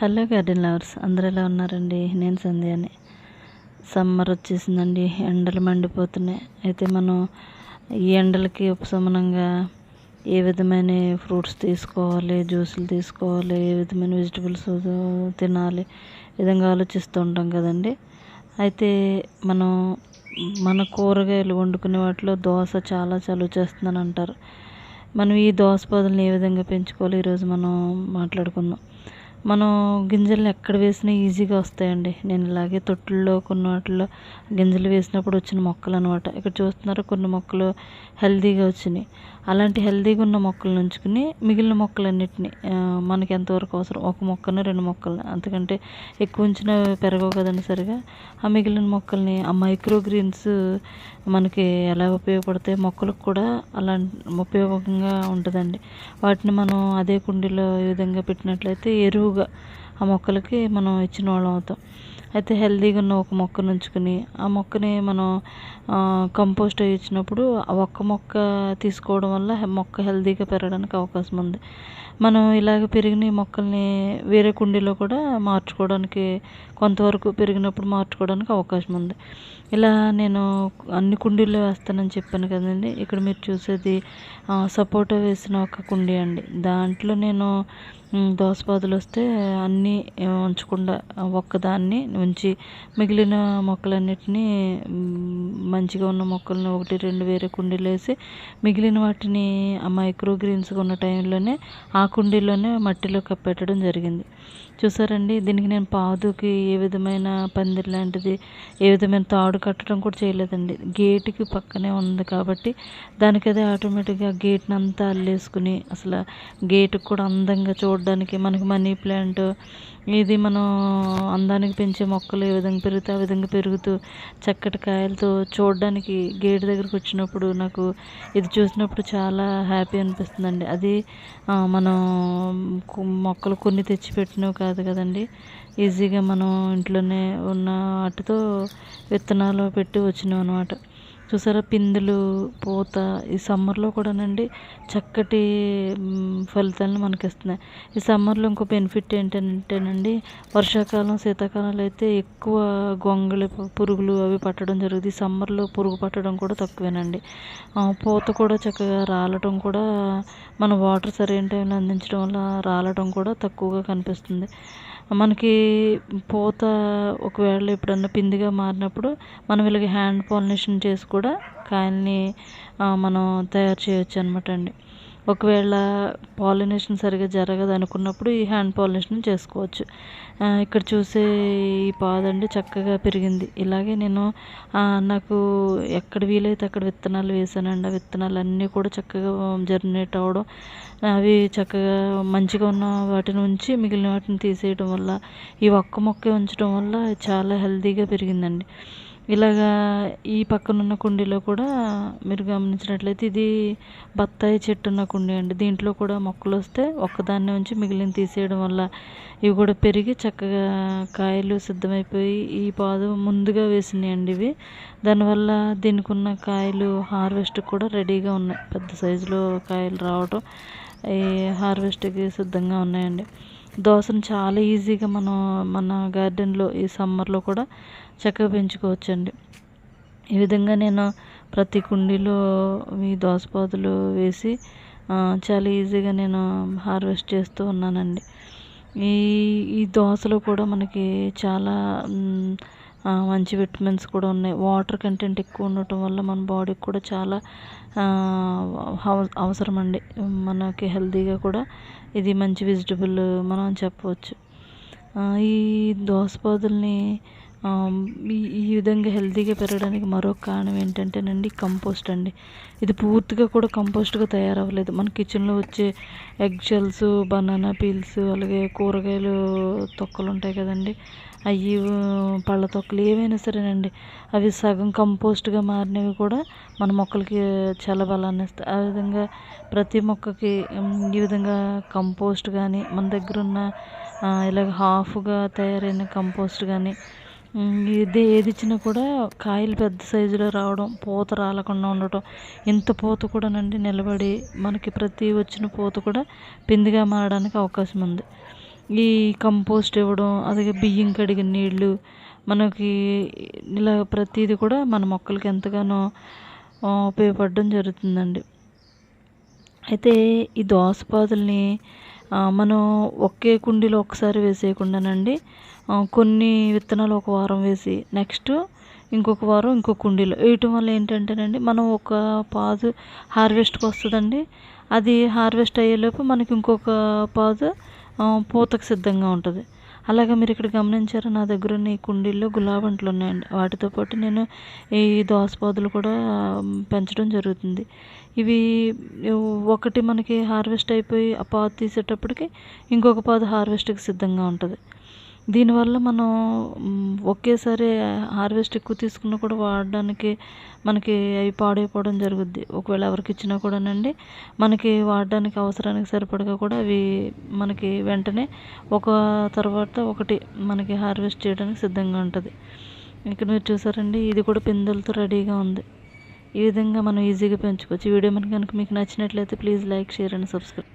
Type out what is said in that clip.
Hello garden lovers అందరూ ఎలా ఉన్నారండి? నేను సంధ్యాని. సమ్మర్ వచ్చేసిందండి ఎండలు మండిపోతున్నాయి. అయితే మనం ఈ ఎండలకి ఉపశమనంగా ఏ విధమైన ఫ్రూట్స్ తీసుకోవాలి జ్యూసులు తీసుకోవాలి ఏ విధమైన వెజిటబుల్స్ తినాలి విధంగా ఆలోచిస్తూ ఉంటాం కదండి. అయితే మనం మన కూరగాయలు వండుకునే వాటిలో దోశ చాలా చలువ చేస్తుందని అంటారు. మనం ఈ దోశ పొదలను ఏ విధంగా పెంచుకోవాలి? ఈరోజు మనం మాట్లాడుకుందాం. మనం గింజలను ఎక్కడ వేసినా ఈజీగా వస్తాయండి. నేను ఇలాగే తొట్టుల్లో కొన్ని వాటిల్లో గింజలు వేసినప్పుడు వచ్చిన మొక్కలు అనమాట ఇక్కడ చూస్తున్నారు కొన్ని మొక్కలు హెల్తీగా వచ్చినాయి. అలాంటి హెల్తీగా ఉన్న మొక్కలను ఉంచుకుని మిగిలిన మొక్కలన్నిటిని మనకి ఎంతవరకు అవసరం? ఒక మొక్కను రెండు మొక్కలు? అంతకంటే ఎక్కువ ఉంచిన పెరగవు కదండి సరిగా. ఆ మిగిలిన మొక్కల్ని ఆ మైక్రో గ్రీన్స్ మనకి ఎలా ఉపయోగపడతాయి? మొక్కలకు కూడా అలా ఉపయోగంగా ఉంటుందండి. వాటిని మనం అదే కుండీలో ఈ విధంగా పెట్టినట్లయితే ఎరువుగా ఆ మొక్కలకి మనం ఇచ్చిన వాళ్ళం అవుతాం. అయితే హెల్తీగా ఉన్న ఒక మొక్కను ఉంచుకుని ఆ మొక్కని మనం కంపోస్ట్ ఇచ్చినప్పుడు ఆ ఒక్క మొక్క తీసుకోవడం వల్ల మొక్క హెల్తీగా పెరగడానికి అవకాశం ఉంది. మనం ఇలాగ పెరిగిన మొక్కల్ని వేరే కుండీలో కూడా మార్చుకోవడానికి కొంతవరకు పెరిగినప్పుడు మార్చుకోవడానికి అవకాశం ఉంది. ఇలా నేను అన్ని కుండీల్లో వేస్తానని చెప్పాను కదండి. ఇక్కడ మీరు చూసేది సపోటా వేసిన ఒక కుండీ అండి. దాంట్లో నేను దోసపాదులు వస్తే అన్నీ ఉంచకుండా ఒక్కదాన్ని ఉంచి మిగిలిన మొక్కలన్నిటినీ మంచిగా ఉన్న మొక్కలను ఒకటి రెండు వేరే కుండీలు వేసి మిగిలిన వాటిని ఆ మైక్రో గ్రీన్స్గా ఉన్న టైంలోనే ఆ కుండీలోనే మట్టిలో కప్పెట్టడం జరిగింది. చూసారండి దీనికి నేను పాదుకి ఏ విధమైన పందిరి లాంటిది ఏ విధమైన తాడు కట్టడం కూడా చేయలేదండి. గేటుకి పక్కనే ఉంది కాబట్టి దానికదే ఆటోమేటిక్గా గేట్ని అంతా అల్లేసుకుని అసలు గేటుకు కూడా అందంగా చూడడానికి మనకి మనీ ప్లాంట్ ఇది మనం అందానికి పెంచే మొక్కలు ఏ విధంగా పెరుగుతాయి ఆ విధంగా పెరుగుతూ చక్కటి కాయలతో చూడడానికి గేట్ దగ్గరకు వచ్చినప్పుడు నాకు ఇది చూసినప్పుడు చాలా హ్యాపీ అనిపిస్తుందండి. అది మనం మొక్కలు కొన్ని తెచ్చిపెట్టినవి కాదు కదండి. ఈజీగా మనం ఇంట్లోనే ఉన్న వాటితో విత్తనాలు పెట్టి వచ్చినాం అనమాట చూసారా? పిందులు పూత ఈ సమ్మర్లో కూడానండి చక్కటి ఫలితాలను మనకి ఇస్తున్నాయి ఈ సమ్మర్లో ఇంకో బెనిఫిట్ ఏంటంటేనండి వర్షాకాలం శీతాకాలంలో అయితే ఎక్కువ గొంగళి పురుగులు అవి పట్టడం జరుగుతుంది. ఈ సమ్మర్లో పురుగు పట్టడం కూడా తక్కువేనండి. పూత కూడా చక్కగా రాలటం కూడా మన వాటర్ సరైన టైంలో అందించడం వల్ల రాలటం కూడా తక్కువగా కనిపిస్తుంది. మనకి పూత ఒకవేళ ఎప్పుడన్నా పిందిగా మారినప్పుడు మనం ఇలాగ హ్యాండ్ పాలినేషన్ చేసి కూడా కాయల్ని మనం తయారు చేయొచ్చు అనమాట అండి. ఒకవేళ పాలినేషన్ సరిగా జరగదు అనుకున్నప్పుడు ఈ హ్యాండ్ పాలినేషన్ చేసుకోవచ్చు. ఇక్కడ చూసే ఈ పాదండి చక్కగా పెరిగింది. ఇలాగే నేను నాకు ఎక్కడ వీలైతే అక్కడ విత్తనాలు వేసానండి. ఆ విత్తనాలు అన్నీ కూడా చక్కగా జర్నేట్ అవ్వడం అవి చక్కగా మంచిగా ఉన్న వాటిని ఉంచి మిగిలిన వాటిని తీసేయడం వల్ల ఈ ఒక్క మొక్క ఉంచడం వల్ల చాలా హెల్తీగా పెరిగిందండి. ఇలాగా ఈ పక్కనున్న కుండీలో కూడా మీరు గమనించినట్లయితే ఇది బత్తాయి చెట్టు ఉన్న కుండీ అండి. దీంట్లో కూడా మొక్కలు వస్తే ఒక్కదాన్నే ఉంచి మిగిలిన తీసేయడం వల్ల ఇవి కూడా పెరిగి చక్కగా కాయలు సిద్ధమైపోయి ఈ పాదు ముందుగా వేసినాయి అండి ఇవి. దానివల్ల దీనికి ఉన్న కాయలు హార్వెస్ట్ కూడా రెడీగా ఉన్నాయి. పెద్ద సైజులో కాయలు రావటం ఈ హార్వెస్ట్కి సిద్ధంగా ఉన్నాయండి. దోసను చాలా ఈజీగా మనం మన గార్డెన్లో ఈ సమ్మర్లో కూడా చక్కగా పెంచుకోవచ్చండి. ఈ విధంగా నేను ప్రతి కుండీలో ఈ దోసపాదులు వేసి చాలా ఈజీగా నేను హార్వెస్ట్ చేస్తూ ఉన్నానండి. ఈ ఈ దోసలో కూడా మనకి చాలా మంచి విటమిన్స్ కూడా ఉన్నాయి. వాటర్ కంటెంట్ ఎక్కువ ఉండటం వల్ల మన బాడీకి కూడా చాలా అవసరం అండి మనకి హెల్తీగా కూడా ఇది మంచి వెజిటబుల్ మనం చెప్పవచ్చు. ఈ దోసపాదుల్ని ఈ విధంగా హెల్తీగా పెరగడానికి మరొక కారణం ఏంటంటేనండి కంపోస్ట్ అండి. ఇది పూర్తిగా కూడా కంపోస్ట్గా తయారవ్వలేదు. మన కిచెన్లో వచ్చే ఎగ్ షెల్స్ బనానా పీల్స్ అలాగే కూరగాయలు తొక్కలు ఉంటాయి కదండి. అవి పళ్ళ తొక్కలు ఏవైనా సరేనండి అవి సగం కంపోస్ట్గా మారినవి కూడా మన మొక్కలకి చాలా బలాన్ని ఇస్తాయి. ఆ విధంగా ప్రతి మొక్కకి ఈ విధంగా కంపోస్ట్ కానీ మన దగ్గర ఉన్న ఇలాగ హాఫ్గా తయారైన కంపోస్ట్ కానీ ఇది ఏది ఇచ్చినా కూడా కాయలు పెద్ద సైజులో రావడం పూత రాలకుండా ఉండటం. ఇంత పూత కూడానండి నిలబడి మనకి ప్రతి వచ్చిన పూత కూడా పిందిగా మారడానికి అవకాశం ఉంది. ఈ కంపోస్ట్ ఇవ్వడం అలాగే బియ్యం కడిగిన నీళ్ళు మనకి ఇలా ప్రతిదీ కూడా మన మొక్కలకి ఎంతగానో ఉపయోగపడడం జరుగుతుందండి. అయితే ఈ దోసపాదుల్ని మనం ఒకే కుండీలో ఒకసారి వేసేయకుండానండి కొన్ని విత్తనాలు ఒక వారం వేసి నెక్స్ట్ ఇంకొక వారం ఇంకో కుండీలో. వేయటం వల్ల ఏంటంటేనండి మనం ఒక పాదు హార్వెస్ట్కి వస్తుందండి. అది హార్వెస్ట్ అయ్యేలోపు మనకి ఇంకొక పాదు పూతకు సిద్ధంగా ఉంటుంది. అలాగే మీరు ఇక్కడ గమనించారు? నా దగ్గర ఉన్న ఈ కుండీల్లో గులాబంట్లు ఉన్నాయండి. వాటితో పాటు నేను ఈ దోసపాదులు కూడా పెంచడం జరుగుతుంది. ఇవి ఒకటి మనకి హార్వెస్ట్ అయిపోయి ఆ పాదు తీసేటప్పటికి ఇంకొక పాదు హార్వెస్ట్కి సిద్ధంగా ఉంటుంది. దీనివల్ల మనం ఒకేసారి హార్వెస్ట్ ఎక్కువ తీసుకున్నా కూడా వాడడానికి మనకి అవి పాడైపోవడం జరుగుద్ది. ఒకవేళ ఎవరికి ఇచ్చినా కూడానండి మనకి వాడడానికి అవసరానికి సరిపడగా కూడా అవి మనకి వెంటనే ఒక తర్వాత ఒకటి మనకి హార్వెస్ట్ చేయడానికి సిద్ధంగా ఉంటుంది. ఇక్కడ మీరు చూసారండి ఇది కూడా పిందెలతో రెడీగా ఉంది. ఈ విధంగా మనం ఈజీగా పెంచుకోవచ్చు. ఈ వీడియో మనకి కనుక మీకు నచ్చినట్లయితే please like share and subscribe.